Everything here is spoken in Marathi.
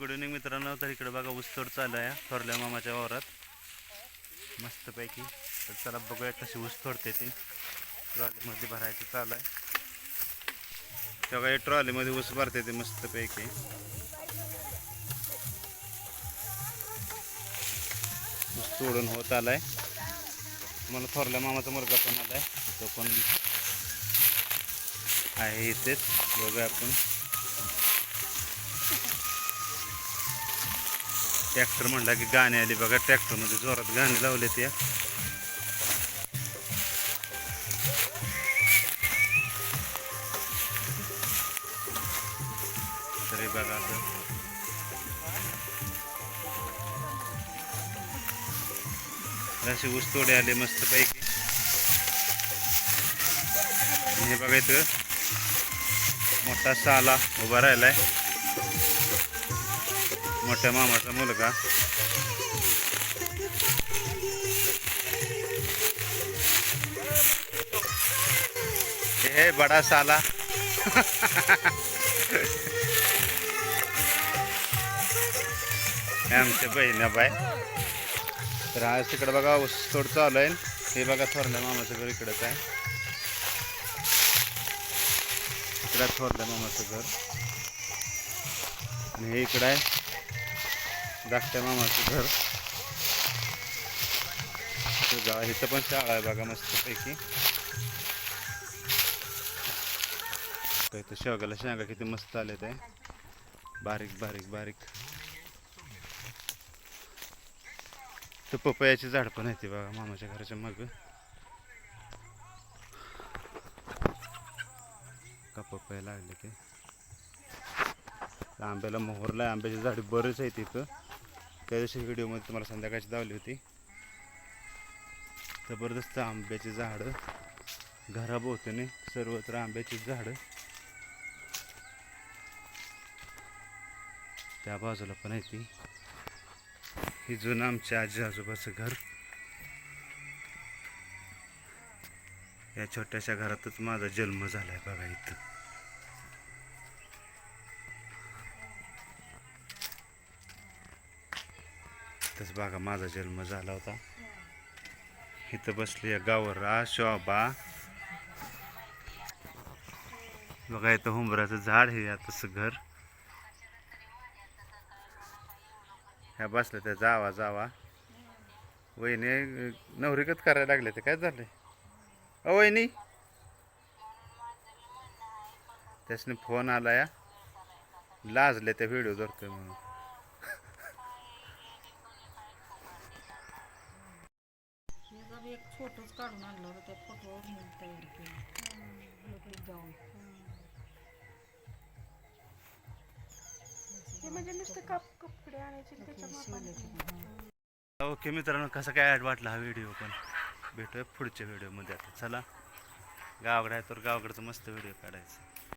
गुड इव्हनिंग मित्रांनो. तर इकडे बघा ऊसतोड चालू आहे. थोरल्या मामाच्या वावरात. मस्तपैकी. तर चला बघूया कशी ऊस तोडते ती. ट्रॉलीमध्ये भरायचं चालू आहे. तेव्हा ट्रॉलीमध्ये ऊस भरते ते मस्तपैकी. ऊस तोडून होत आलाय. मला थोरल्या मामाचा मुलगा पण आलाय. तो पण आहे इथेच. बघूया आपण. ट्रॅक्टर म्हणला की गाणी आली बघा ट्रॅक्टरमध्ये जोरात गाणी लावले त्या तरी बघा असे अशी ऊस तोडे आले मस्त पैकी हे बघा इथं मोठा साला उभा राहिलाय. मोठ्या मामाचा मुलगा. हे बडा साला. आमच्या बहिणा बाय. तर आज तिकडे बघा ऊस तोड चालू आहे. हे बघा थोरल्या मामाचं घर इकडंच आहे इकडं थोरल्या मामाचं घर. आणि हे इकडं आहे. धाकट्या मामाचं घर. इथं इथं पण शाळा आहे बघा मस्तपैकी. तर इथं शेवगाला शेंगा किती मस्त आले ते बारीक बारीक बारीक. तर पपयाची झाड पण आहे ती बघा मामाच्या घराच्या मग. का पपया लागले ते? त्या आंब्याला मोहरला आहे आंब्याची झाडे बरेच आहेत तिथं त्या दिवशी व्हिडिओमध्ये तुम्हाला संध्याकाळची दावली होती. जबरदस्त आंब्याची झाडं घराभोवतीने सर्वत्र आंब्याची झाडं. त्या बाजूला पण आहे ती. ही जुनं आमच्या आजी आजोबाचं घर. या छोट्याशा घरातच माझा जन्म झालाय बघा इथं. इथंच बघा माझा जन्म झाला होता. इथं बसली गावरा शोभा. बघा इथं हुंबराचं झाड हे तसं घर. ह्या बसल्या त्या जावा जावा. वहिनी नवरिकत करायला लागले ते काय झालंय? अ वहिनी. त्यासने फोन आला या लाजले त्या व्हिडिओ धरतोय म्हणून. बी एक फोटोच काढून आणला होता त्या फोटोवर मी तयार केलं. जाऊन. म्हणजे नुसते कप कपडे आणायचे आणि त्याच्या मापाने. शिवलं की ओके मित्रांनो कसा काय वाटला हा व्हिडिओ पण? भेटूया पुढच्या व्हिडिओमध्ये. आता चला गावाकडे आहे तर गावाकडचं मस्त व्हिडिओ काढायचं.